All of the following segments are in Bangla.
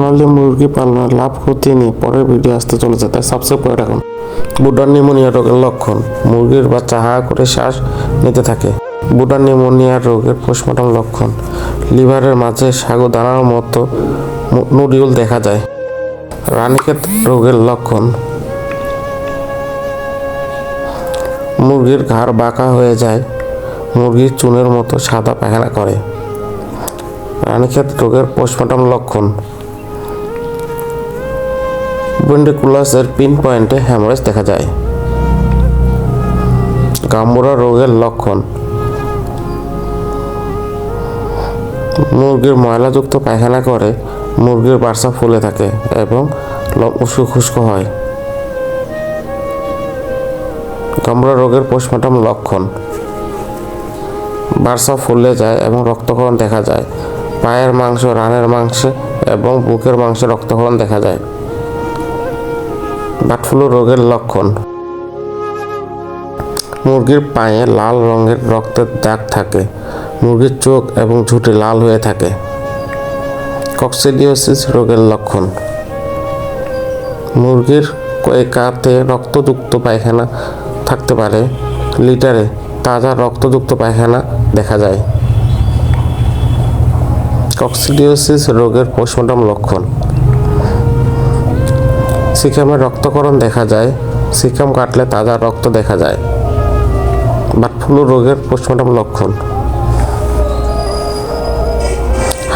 চ্যানেলে মুরগি পালনের লাভ ক্ষতি নিয়ে পরের ভিডিও আসতে চলেছে, তাই সাবস্ক্রাইব করে রাখুন। বুডার নিউমোনিয়া রোগের লক্ষণ, মুরগির বাচ্চা হা করে শ্বাস নিতে থাকে। বুডার নিউমোনিয়া রোগের পোস্টমর্টম লক্ষণ, লিভারের মাঝে সাগু দানার মতো নুডিউল দেখা যায়। রানীক্ষেত রোগের লক্ষণ, মুরগির ঘাড় বাঁকা হয়ে যায়, মুরগির চুনের মতো সাদা পায়খানা করে। রানীক্ষেত রোগের পোস্টমর্টম লক্ষণ পেন্ডিকুলাসের পিন পয়েন্টে হ্যামারেজ দেখা যায়। গাম্বুরা রোগের লক্ষণ। মুরগির ময়লাযুক্ত পায়খানা করে, মুরগির বাসা ফুলে থাকে এবং খুস্কো হয়। গাম্বুরা রোগের পোস্টমর্টম লক্ষণ। বার্সা ফুলে যায় এবং রক্তক্ষরণ দেখা যায়। পায়ের মাংস, রানের মাংস এবং বুকের মাংসে রক্তক্ষরণ দেখা যায়। বাটফ্লু রোগের লক্ষণ। মুরগির পায়ে লাল রঙের রক্তের দাগ থাকে। মুরগির চোখ এবং ঝুঁটি লাল হয়ে থাকে। কক্সিডিওসিস রোগের লক্ষণ। মুরগির কয়েকাতে রক্তযুক্ত পায়খানা থাকতে পারে। লিটারে তাজা রক্তযুক্ত পায়খানা দেখা যায়। কক্সিডিওসিস রোগের পোস্টমর্টম লক্ষণ। সিকামের রক্তকরণ দেখা যায় সিকাম কাটলে তাজা রক্ত দেখা যায়। বাটফ্লু রোগের পোস্টমর্টম লক্ষণ।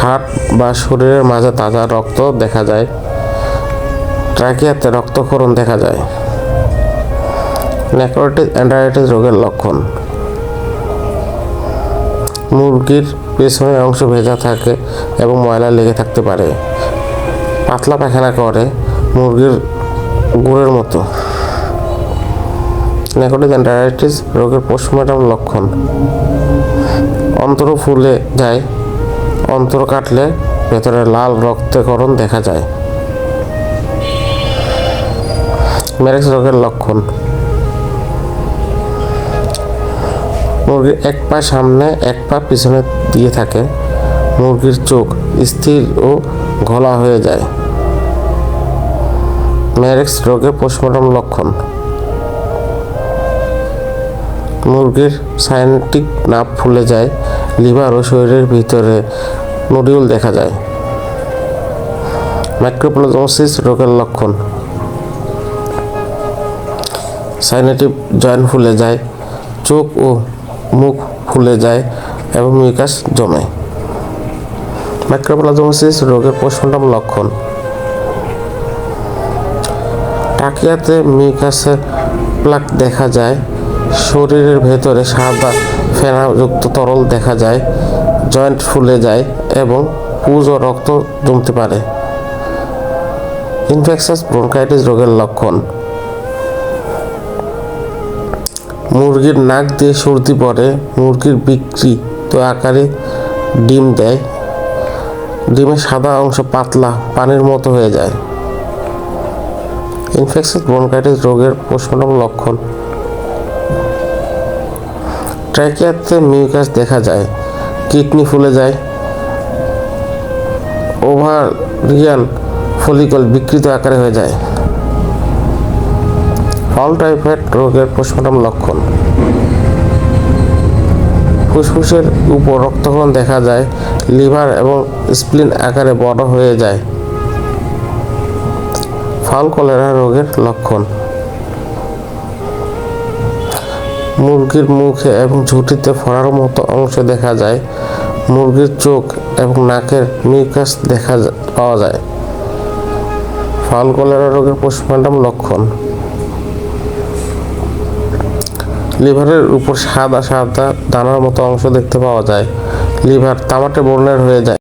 হার্ট বা শরীরের মাঝে তাজা রক্ত দেখা যায়, ট্রাকিয়াতে রক্তক্ষরণ দেখা যায়। নেক্রোটিস, অ্যান্ডারাইটিস রোগের লক্ষণ। মুরগির পেছনের অংশ ভেজা থাকে এবং ময়লা লেগে থাকতে পারে। পাতলা পায়খানা করে, মুরগির গুড়ের মতো। নেকোটিস অ্যান্ডারাইটিস রোগের পোস্টমর্টম লক্ষণ। অন্তর ফুলে যায়, অন্তর কাটলে ভেতরে লাল রক্তকরণ দেখা যায়। ম্যারেক্স রোগের লক্ষণ। মুরগির এক পা সামনে, এক পা পিছনে দিয়ে থাকে। মুরগির চোখ স্থির ও ঘোলা হয়ে যায়। ম্যারেক্স রোগের পোস্টমর্টম লক্ষণ। মুরগির সাইনেটিক নাপ ফুলে যায়, লিভার ও শরীরের ভিতরে নডিউল দেখা যায়। মাইক্রোপ্লাজমোসিস রোগের লক্ষণ। সাইনেটিভ জয়েন্ট ফুলে যায়, চোখ ও মুখ ফুলে যায় এবং মিউকাস জমে। মাইক্রোপ্লাজমোসিস রোগের পোস্টমর্টম লক্ষণ। টাকিয়াতে মিউকাসের প্লাক দেখা যায়। শরীরের ভেতরে সাদা ফেনাযুক্ত তরল দেখা যায়, জয়েন্ট ফুলে যায় এবং পুজ ও রক্ত জমতে পারে। ইনফেকশাস ব্রঙ্কাইটিস রোগের লক্ষণ। মুরগির নাক দিয়ে সর্দি পড়ে, মুরগির বিক্রি তো আকারে ডিম দেয়। ডিমের সাদা অংশ পাতলা, পানির মতো হয়ে যায়। ইনফেকশাস ব্রঙ্কাইটিস রোগের পোস্টমর্টম লক্ষণ। ট্র্যাকিয়াতে মিউকাস দেখা যায়, কিডনি ফুলে যায়, ওভারিয়ান ফলিকল বিকৃত আকারে হয়ে যায়। ফল টাইফয়েড রোগের পোস্টমর্টম লক্ষণ। ফুসফুসের উপর রক্তক্ষরণ দেখা যায়, লিভার এবং স্প্লিন আকারে বড় হয়ে যায়। ফাল কলেরা রোগের লক্ষণ। মুরগির মুখে এবং ঝুঁটিতে ফোড়ার মতো অংশ দেখা যায়। মুরগির চোখ এবং নাকের মিউকাস দেখা পাওয়া যায়। ফাল কলেরা রোগের পোস্টমর্টম লক্ষণ। লিভারের উপর সাদা সাদা দানার মতো অংশ দেখতে পাওয়া যায়। লিভার তামাটে বর্ণের হয়ে যায়।